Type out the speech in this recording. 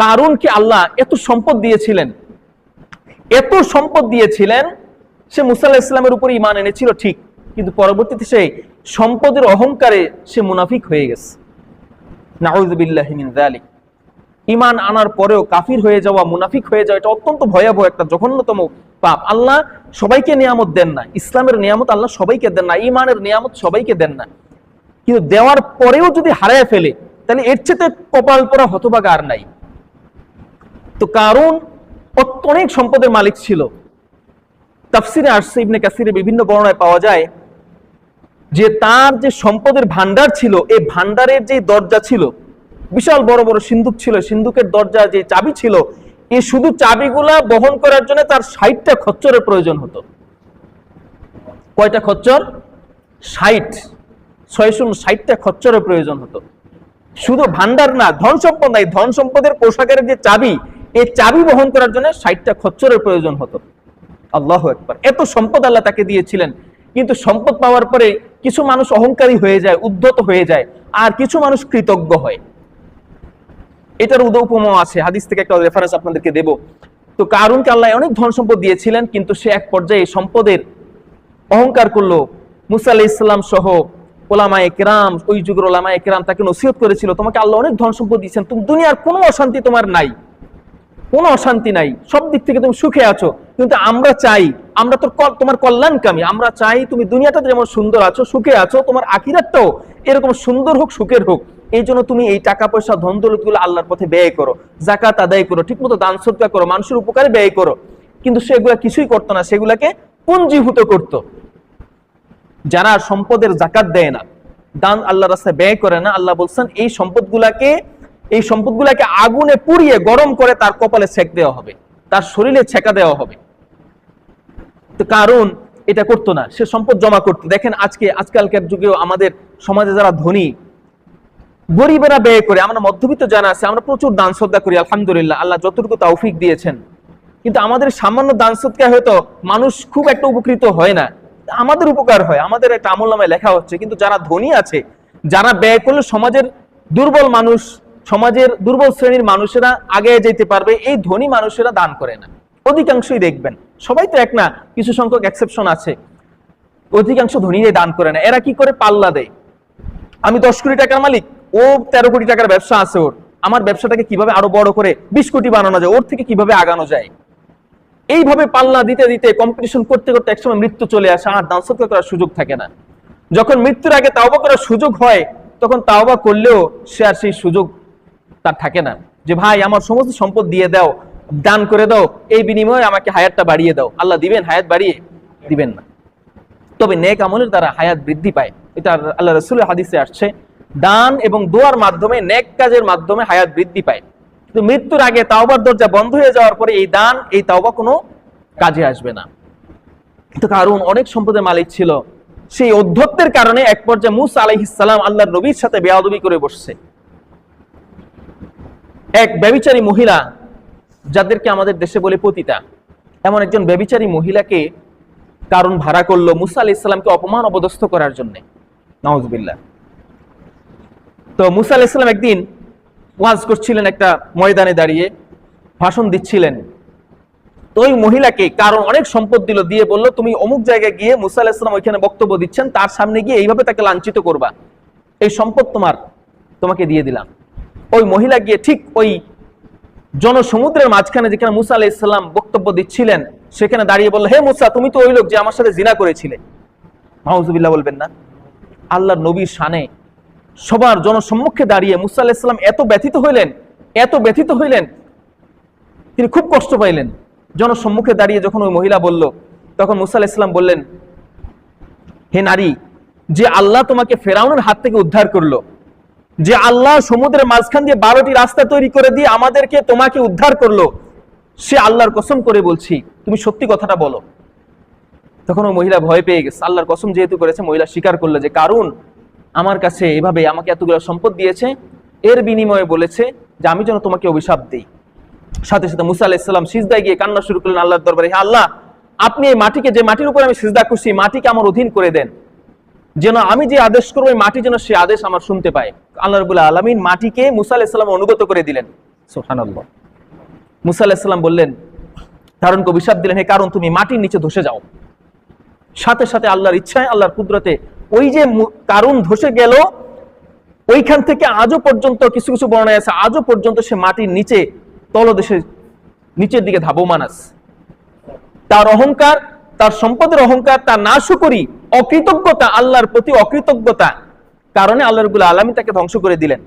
কারুনকে আল্লাহ এত সম্পদ দিয়েছিলেন? এত সম্পদ দিয়েছিলেন, সে মুসা আলাহিস ইসলামের উপর ইমান এনেছিল, ঠিক। কিন্তু পরবর্তীতে সে সম্পদের অহংকারে সে মুনাফিক হয়ে গেছে। নাউজুবিল্লাহি মিন যালিক। ইমান আনার পরেও কাফির হয়ে যাওয়া, মুনাফিক হয়ে যাওয়া, এটা অত্যন্ত ভয়াবহ একটা জঘন্যতম পাপ। আল্লাহ সবাইকে নিয়ামত দেন না। ইসলামের নিয়ামত আল্লাহ সবাইকে দেন না। ইমানের নিয়ামত সবাইকে দেন না। কিন্তু দেওয়ার পরেও যদি হারায় ফেলে, তাহলে এর চেয়ে কপাল পরা হতবাগা আর নাই। তো কারণ অনেক সম্পদের মালিক ছিল। তাফসিরে আসছে ইবনে কাসিরে বিভিন্ন বর্ণায় পাওয়া যায় যে তার যে সম্পদের ভান্ডার ছিল এই ভান্ডারের যে দরজা ছিল, বিশাল বড় বড় সিন্ধুক ছিল সিন্ধুকের দরজা যে চাবি ছিল এই শুধু চাবিগুলা বহন করার জন্য তার ষাটটা খচ্চরের প্রয়োজন হতো। কয়টা খচ্চর? ষাট। ছয় শূন্য ষাটটা খচ্চরের প্রয়োজন হতো। শুধু ভান্ডার না, ধন সম্পদ নাই, ধন সম্পদের পোশাকের যে চাবি এই চাবি বহন করার জন্য ষাটটা খচ্চরের প্রয়োজন হতো। আল্লাহ একবার এত সম্পদ আল্লাহ তাকে দিয়েছিলেন, কিন্তু সম্পদ পাওয়ার পরে কিছু মানুষ অহংকারী হয়ে যায়, উদ্ধত হয়ে যায়, আর কিছু মানুষ কৃতজ্ঞ হয়। এটার উদ আছে, হাদিস থেকে একটা রেফারেন্স আপনাদেরকে দেব। তো কারুনকে আল্লাহ অনেক ধন সম্পদ দিয়েছিলেন, কিন্তু সে এক পর্যায়ে সম্পদের অহংকার করল। মুসা আলাহ ইসলাম সহ ওলামায়ে কেরাম, ওই যুগের ওলামায়ে কেরাম তাকে নসিহত করেছিল, তোমাকে আল্লাহ অনেক ধন সম্পদ দিয়েছেন, তুমি দুনিয়ার কোনো অশান্তি তোমার নাই। কোনো অশান্তি নাই, সব দিক থেকে তুমি সুখে আছো। কিন্তু আমরা চাই, আমরা তোর তোমার কল্যাণকামী আমরা চাই তুমি দুনিয়াটাতে যেমন সুন্দর আছো, সুখে আছো, তোমার আখিরাতটাও এরকম সুন্দর হোক, সুখের হোক। এই জন্য তুমি এই টাকা পয়সা, ধন দৌলতগুলো আল্লাহর পথে ব্যয় করো জাকাত আদায় করো ঠিক মতো দান সদকা করো, মানুষের উপকারে ব্যয় করো। কিন্তু সেগুলা কিছুই করতো না, সেগুলাকে পুঞ্জীভূত করতো। যারা সম্পদের জাকাত দেয় না, দান আল্লাহ রাস্তায় ব্যয় করে না, আল্লাহ বলছেন, এই সম্পদগুলাকে এই সম্পদগুলাকে আগুনে পুড়িয়ে গরম করে তার কপালে ছেক দেওয়া হবে, তার শরীরে ছেকা দেওয়া হবে। কারণ এটা করতো না, সে সম্পদ জমা করতো। দেখেন আজকে, আজকালকার যুগেও আমাদের সমাজে যারা ধনী, গরিবেরা ব্যয় করে, আমরা মধ্যবিত্ত জানা আছে, আমরা প্রচুর দান শ্রদ্ধা করি, আলহামদুলিল্লাহ, আল্লাহ যতটুকু তৌফিক দিয়েছেন। কিন্তু আমাদের সামান্য দান সৎকার হয়তো মানুষ খুব একটা উপকৃত হয় না। আমাদের উপকার হয়, আমাদের একটা আমল নামায় লেখা হচ্ছে, কিন্তু যারা ধনী আছে, যারা ব্যয় করলে সমাজের দুর্বল মানুষ সমাজের দুর্বল শ্রেণির মানুষেরা আগে যেতে পারবে, এই ধনী মানুষেরা দান করে না। অধিকাংশই দেখবেন, সবাই তো এক না, কিছু সংখ্যক এক্সেপশন আছে। অধিকাংশ ধনীরাই দান করে না। এরা কি করে? পাল্লা দেয়। আমি দশ কোটি টাকার মালিক, ও তেরো কোটি টাকার ব্যবসা আছে ওর। আমার ব্যবসাটাকে কীভাবে আরও বড় করে বিশ কোটি বানানো যায়? ওর থেকে কীভাবে আগানো যায়? এইভাবে পাল্লা দিতে দিতে কম্পিটিশন করতে করতে একসময় মৃত্যু চলে আসে। আর দান সৎকার করার সুযোগ থাকে না। যখন মৃত্যুর আগে তাওবা করার সুযোগ হয়, তখন তাওবা করলেও সে আর সেই সুযোগ তার থাকে না। যে, ভাই, আমার সমস্ত সম্পদ দিয়ে দাও, দান করে দাও, এই বিনিময়ে আমাকে হায়াতটা বাড়িয়ে দাও। আল্লাহ দিবেন, হায়াত বাড়িয়ে দিবেন না। তবে নেক আমলের দ্বারা হায়াত বৃদ্ধি পায়। এটা আল্লাহ রসুলের হাদিসে আসছে। দান এবং দোয়ার মাধ্যমে, নেক কাজের মাধ্যমে হায়াত বৃদ্ধি পায়। কিন্তু মৃত্যুর আগে তাওবার দরজা বন্ধ হয়ে যাওয়ার পরে এই দান, এই তাওবা কোনো কাজে আসবে না। তো কারণ অনেক সম্পদের মালিক ছিল। সেই অধ্যত্বের কারণে এক পর্যায়ে মুসা আলাইহিসসালাম আল্লাহর নবীর সাথে বেয়াদবি করে বসছে। এক ব্যবিচারী মহিলা যাদেরকে আমাদের দেশে বলে পতিতা। এমন একজন ব্যবিচারী মহিলাকে কারণ ভাড়া করল মুসা আলি ইসলামকে অপমান অপদস্থ করার জন্য। নওয়াজবিল্লাহ তো মুসা আলি ইসলাম একদিন ওয়াজ করছিলেন একটা ময়দানে দাঁড়িয়ে, ভাষণ দিচ্ছিলেন। তো ওই মহিলাকে কারণ অনেক সম্পদ দিল, দিয়ে বলল, তুমি অমুক জায়গায় গিয়ে মুসা আলাহ ইসলাম ওইখানে বক্তব্য দিচ্ছেন, তার সামনে গিয়ে এইভাবে তাকে লাঞ্ছিত করবা। এই সম্পদ তোমার, তোমাকে দিয়ে দিলাম। ওই মহিলা গিয়ে ঠিক ওই জনসমুদ্রের মাঝখানে যেখানে মুসা আলাহ ইসলাম বক্তব্য দিচ্ছিলেন, সেখানে দাঁড়িয়ে বলল, হে মুসা, তুমি তো ওই লোক যে আমার সাথে জিনা করেছিলে। মাহজুবিল্লাহ বলবেন না। আল্লাহর নবীর শানে সবার জনসম্মুখে দাঁড়িয়ে মুসা আলাহ ইসলাম এত ব্যথিত হইলেন, এত ব্যথিত হইলেন, তিনি খুব কষ্ট পাইলেন। জনসম্মুখে দাঁড়িয়ে যখন ওই মহিলা বলল, তখন মুসা আলাহ ইসলাম বললেন, হে নারী, যে আল্লাহ তোমাকে ফেরাউনের হাত থেকে উদ্ধার করল যে আল্লাহ সমুদ্রের মাঝখান দিয়ে বারোটি রাস্তা তৈরি করে দিয়ে আমাদেরকে তোমাকে উদ্ধার করল, সে আল্লাহর কসম করে বলছি, তুমি সত্যি কথাটা বলো। তখন ওই মহিলা ভয় পেয়ে গেছে। আল্লাহর কসম যেহেতু করেছে, মহিলা স্বীকার করল যে কারণ আমার কাছে এভাবে আমাকে এতগুলো সম্পদ দিয়েছে, এর বিনিময়ে বলেছে যে আমি যেন তোমাকে অভিশাপ দিই। সাথে সাথে মুসা আলাইসাল্লাম সিজদায় গিয়ে কান্না শুরু করলেন আল্লাহর দরবারে, হে আল্লাহ, আপনি এই মাটিকে, যে মাটির উপর আমি সিজদা করছি, মাটিকে আমার অধীন করে দেন। যেন আমি যে আদেশ করব মাটি যেন সে আদেশ আমার শুনতে পায়। আল্লাহ রবুল্লাহ আলমিন মাটিকে মুসা আলাইসাল্লাম অনুগত করে দিলেন। সুবহানাল্লাহ। মুসা আলাহিসাল্লাম বললেন কারণকে অভিশাপ দিলেন। হে কারণ, তুমি মাটির নিচে ধসে যাও। সাথে সাথে আল্লাহর ইচ্ছায়, আল্লাহর কুদরতে ওই যে কারণ ধসে গেল, ওইখান থেকে আজও পর্যন্ত কিছু কিছু বর্ণায় আছে, আজও পর্যন্ত সে মাটির নিচে, তলদেশে, নিচের দিকে ধাবমান আছে। তার অহংকার, তার সম্পদের অহংকার, তার নাশকরি অকৃতজ্ঞতা আল্লাহর প্রতি অকৃতজ্ঞতা কারণে আল্লাহ রবুল্লা আলমী তাকে ধ্বংস করে দিলেন।